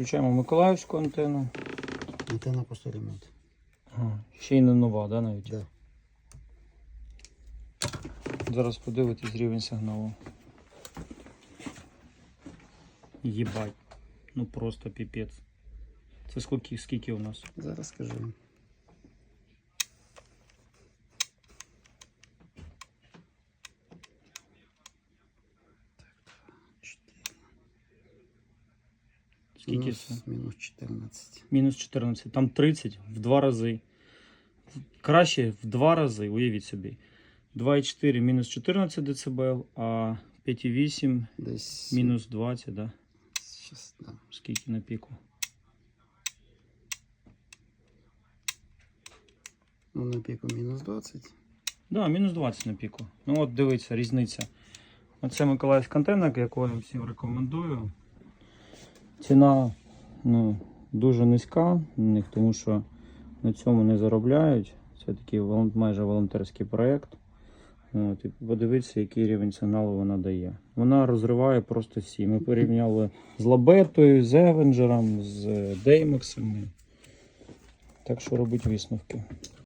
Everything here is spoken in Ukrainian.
Включаємо Миколаївську антенну. Антенна просто ремонт. Ага. Ще й не нова, да, навіть? Да. Зараз подивитись рівень сигналу. Єбать. Ну просто піпець. Це скільки, скільки у нас? Зараз скажу. Скільки це? мінус 14. Мінус 14. Там 30 в два рази. Краще в два рази, уявіть собі. 2,4 мінус 14 дБ, а 5,8 Десь мінус 20, да? Щас, да. Скільки на піку? Ну, на піку мінус 20. Да, мінус 20 на піку. Ну от дивіться, різниця. Оце Миколаївська антенна, яку я всім рекомендую. Ціна ну, дуже низька них, тому що на цьому не заробляють. Це такий майже волонтерський проєкт. От, і подивіться, який рівень сигналу вона дає. Вона розриває просто всі. Ми порівняли з Лабетою, з Евенджером, з Деймексами. Так що робіть висновки.